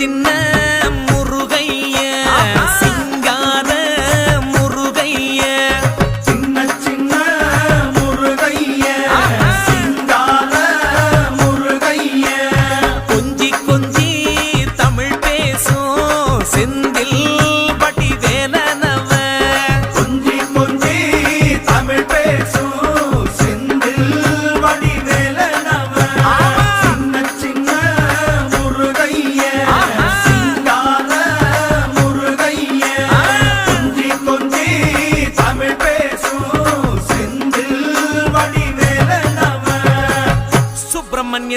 சின்ன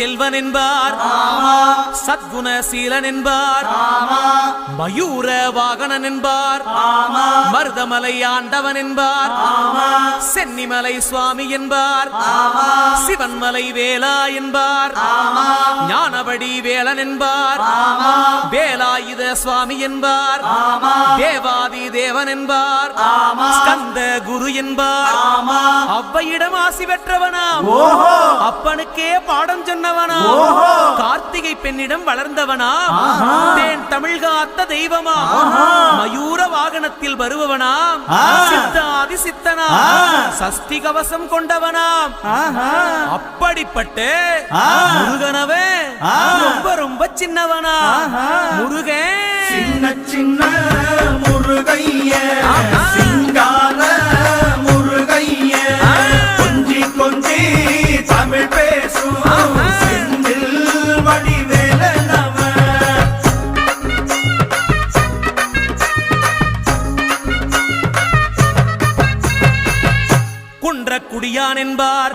செல்வன் என்பார் சத்குணசீலன் என்பார் மயூர வாகனன் என்பார் மருதமலை ஆண்டவன் என்பார் சென்னிமலை சுவாமி என்பார் சிவன்மலை வேலா என்பார். ஞானபடி வேலன் என்பார். வேலாயுத சுவாமி என்பார். தேவாதி தேவன் என்பார். ஸ்கந்த குரு என்பார். அவ்வையிடம் ஆசி பெற்றவனாம். அப்பனுக்கே பாடம் சொன்னவனா கார்த்திகை பெண்ணிடம் வளர்ந்தவனா தேன் தமிழ் காத்த தெய்வமா மயூர வாகனத்தில் வருபவனாம். சித்தாதி சித்தனா சஷ்டி கவசம் கொண்டவனாம். அப்படிப்பட்ட முருகனவே ரொம்ப ரொம்ப சின்னவனா. முருகன் சின்ன சின்ன முருகைய. சிங்கார முருகைய. கொஞ்சி கொஞ்சி தமிழ் பேசும் செந்தில் வடிவேலனவ குன்றக்குடியான் என்பார்.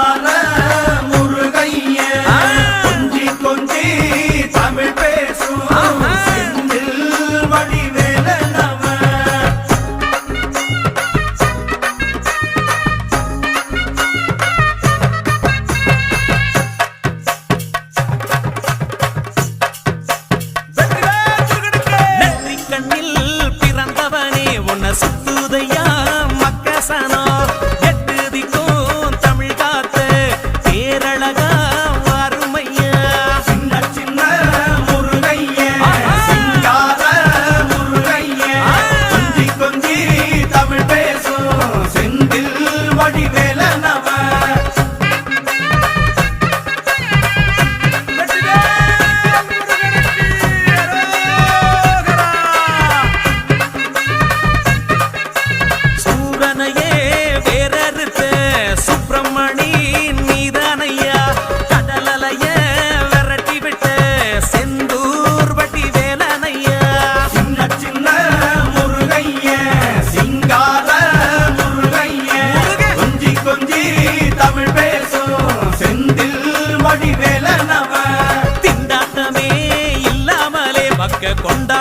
கொண்டாட்ட